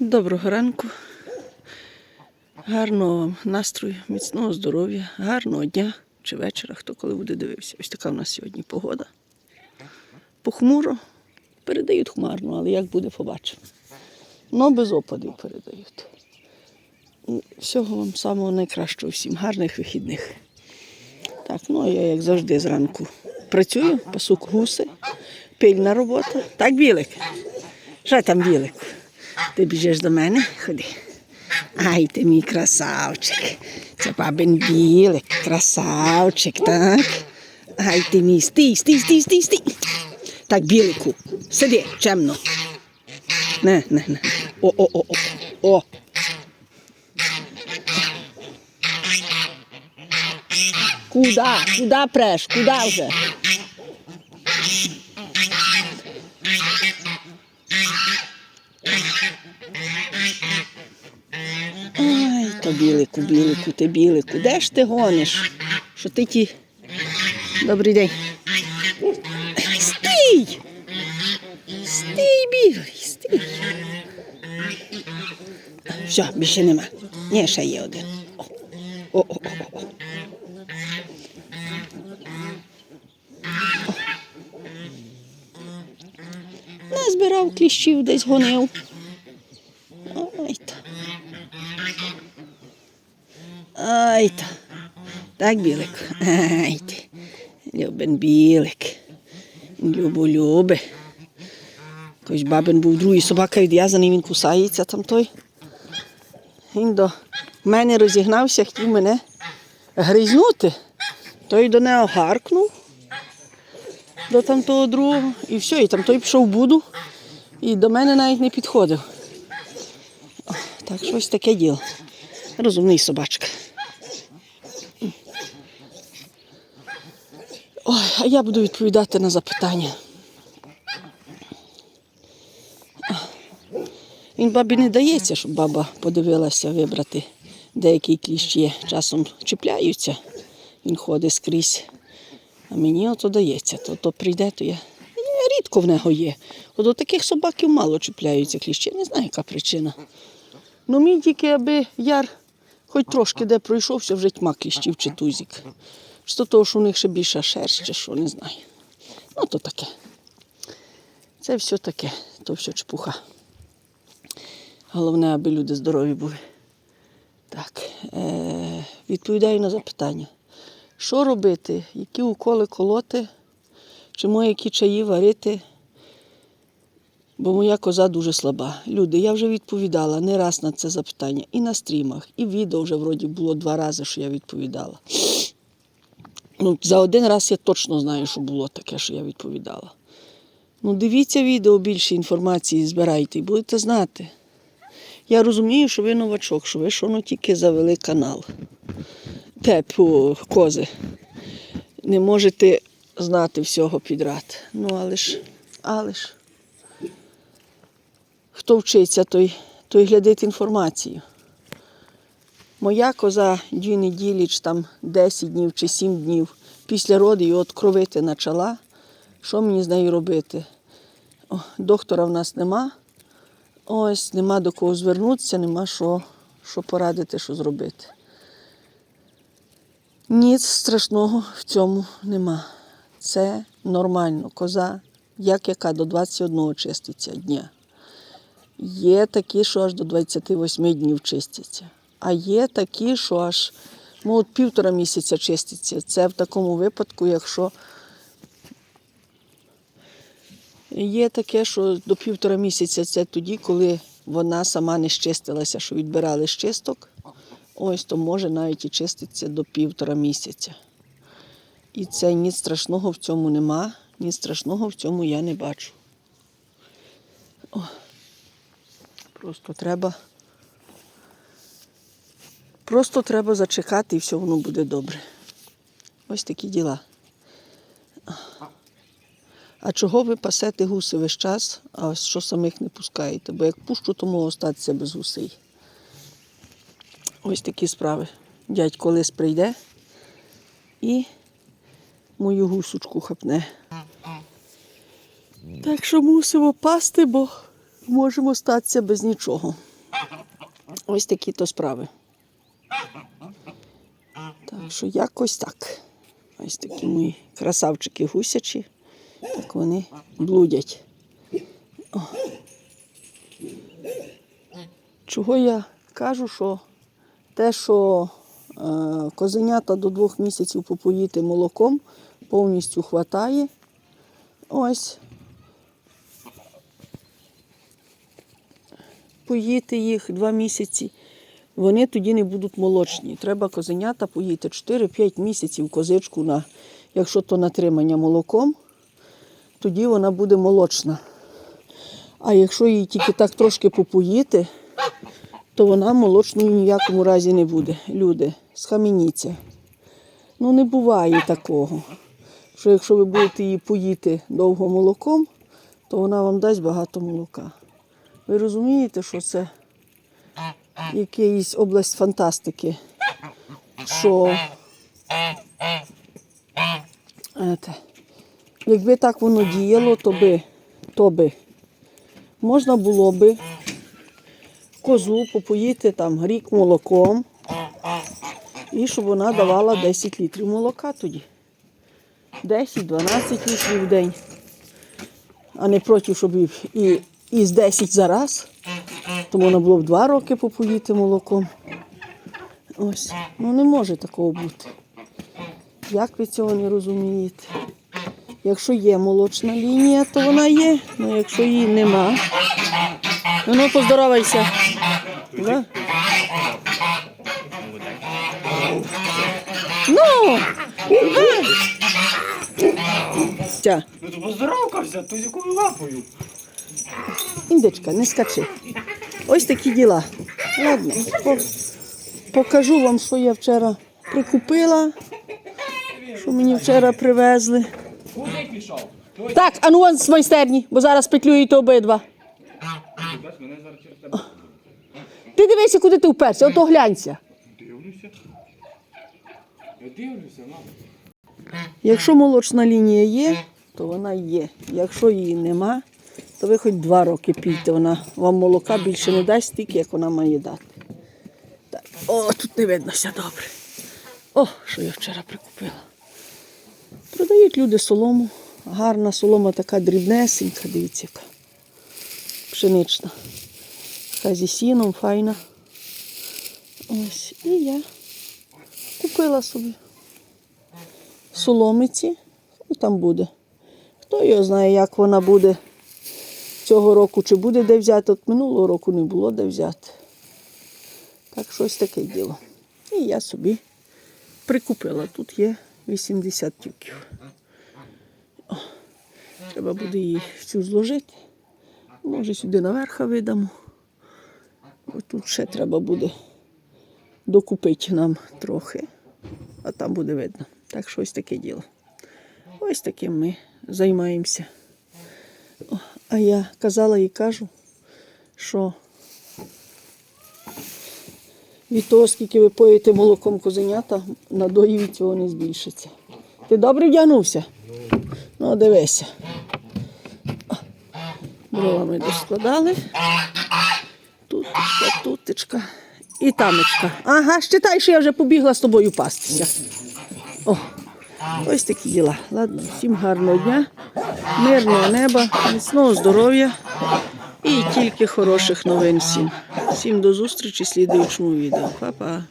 Доброго ранку. Гарного вам настрою, міцного здоров'я, гарного дня чи вечора, хто коли буде дивився. Ось така в нас сьогодні погода. Похмуро. Передають хмарно, але як буде, побачимо. Ну, без опадів передають. Всього вам самого найкращого всім, гарних вихідних. Так, ну я, як завжди, зранку працюю, пасу гуси, пильна робота. Так, білик? Що там, білик? Ти біжиш до мене? Ходи. Ай, ти мій красавчик. Це бабин білик, красавчик, так? Ай, ти мій стій, стій, стій, стій, стій. Так, білику, сиди, чемно. Не, не, не. О, о, о, о. О. Куда? Куда преш? Куда вже? Ай, то білику, білику, ти білику. Де ж ти гониш? Що ти ті. Добрий день. Стій! Стій, білий, стій. Все, більше нема. Ні, ще є один. О, о, о, о, о. Назбирав кліщів, десь гонив. Ай та. Ай та. Так, білик. Ай ти. Любен білик. Любо любе. Якось бабин був другий собака відв'язаний, він кусається там той. Він до мене розігнався, хотів мене гризнути. Той до нього гаркнув до там другого. І все, і там той пішов буду. І до мене навіть не підходив. О, Так, щось таке діло. Розумний собачка. А я буду відповідати на запитання. Він бабі не дається, щоб баба подивилася вибрати, деякий кліщ є. Часом чіпляються, він ходить скрізь. А мені ото дається, то, то прийде, то я. рідко в нього є. От до таких собаків мало чіпляються кліщі. Не знаю, яка причина. Ну мій тільки, аби яр хоч трошки де пройшовся, вже тьма кліщів чи тузік. То того, що у них ще більша шерсть, чи що, не знаю. Ну, то таке. Це все таке, то все чепуха. Головне, аби люди здорові були. Так, е- відповідаю на запитання. Що робити? Які уколи колоти? Чи може які чаї варити? Бо моя коза дуже слаба. Люди, я вже відповідала не раз на це запитання. І на стрімах, і відео вже вроді було два рази, що я відповідала. Ну, за один раз я точно знаю, що було таке, що я відповідала. Ну, дивіться відео, більше інформації збирайте і будете знати. Я розумію, що ви новачок, що ви що тільки завели канал. Тепу, кози. Не можете знати всього підряд. Ну, але ж, але ж. Хто вчиться, той, той глядить інформацію. Моя коза дві неділі, чи там 10 днів чи 7 днів після роду і от почала. Що мені з нею робити? О, доктора в нас нема. Ось нема до кого звернутися, нема що, що порадити, що зробити. Ніц страшного в цьому нема. Це нормально. Коза, як яка до 21 чиститься дня. Є такі, що аж до 28 днів чистяться. А є такі, що аж ну, от півтора місяця чиститься. Це в такому випадку, якщо є таке, що до півтора місяця це тоді, коли вона сама не щистилася, що відбирали з чисток. Ось то може навіть і чиститься до півтора місяця. І це ні страшного в цьому нема, ні страшного в цьому я не бачу. О, просто треба. Просто треба зачекати і все воно буде добре. Ось такі діла. А чого ви пасете гуси весь час, а що самих не пускаєте? Бо як пущу, то можу остатися без гусей. Ось такі справи. Дядько лис прийде і мою гусочку хапне. Так що мусимо пасти, бо можемо статися без нічого. Ось такі то справи. Що якось так. Ось такі мої красавчики гусячі. Так вони блудять. О. Чого я кажу, що те, що е, козенята до двох місяців попоїти молоком, повністю хватає. Ось. Поїти їх два місяці, вони тоді не будуть молочні. Треба козенята поїти 4-5 місяців козичку, на, якщо то натримання молоком, тоді вона буде молочна. А якщо її тільки так трошки попоїти, то вона молочною ні в якому разі не буде. Люди, схаменіться. Ну не буває такого, що якщо ви будете її поїти довго молоком, то вона вам дасть багато молока. Ви розумієте, що це якась область фантастики, що ете, якби так воно діяло, то би, то би можна було би козу попоїти там рік молоком, і щоб вона давала 10 літрів молока тоді. 10-12 літрів в день. А не проти, щоб і, і з 10 за раз. То можна було б 2 роки попоїти молоком. Ось. Ну не може такого бути. Як ви цього не розумієте? Якщо є молочна лінія, то вона є. Ну якщо її нема. Ну, ну поздоровайся. Да? Ну! Тя, Ну то поздоровкався, то з якою лапою. індичка, не скачи. Ось такі діла. Ладно, покажу вам, що я вчора прикупила, що мені вчора привезли. Так, а ну з майстерні, бо зараз петлюєте обидва. Ти дивися, куди ти вперся, ото глянься. Дивлюся. Дивлюся, мама. Якщо молочна лінія є, то вона є. Якщо її нема, то ви хоч два роки пійте, вона вам молока більше не дасть стільки, як вона має дати. Так. О, тут не видно все добре. О, що я вчора прикупила. Продають люди солому. Гарна солома така дрібнесенька, дивіться яка. Пшенична. Така зі сіном, файна. Ось. І я купила собі соломиці, і там буде. Хто його знає, як вона буде цього року, чи буде де взяти. От минулого року не було де взяти. Так щось таке діло. І я собі прикупила. Тут є 80 тюків. О, треба буде її цю зложити. Може, сюди наверх видамо. Ось тут ще треба буде докупити нам трохи а там буде видно. Так що ось таке діло. Ось таким ми займаємося. А я казала і кажу, що від того, скільки ви поїте молоком козенята, надої від цього не збільшиться. Ти добре вдягнувся? Ну, дивися. Бровами доскладали. Тутечка, тутечка. І тамочка. Ага, щитай, що я вже побігла з тобою пастися. О, ось такі діла. Ладно, всім гарного дня, мирного неба, міцного здоров'я і тільки хороших новин всім. Всім до зустрічі в слідуючому відео. Па-па.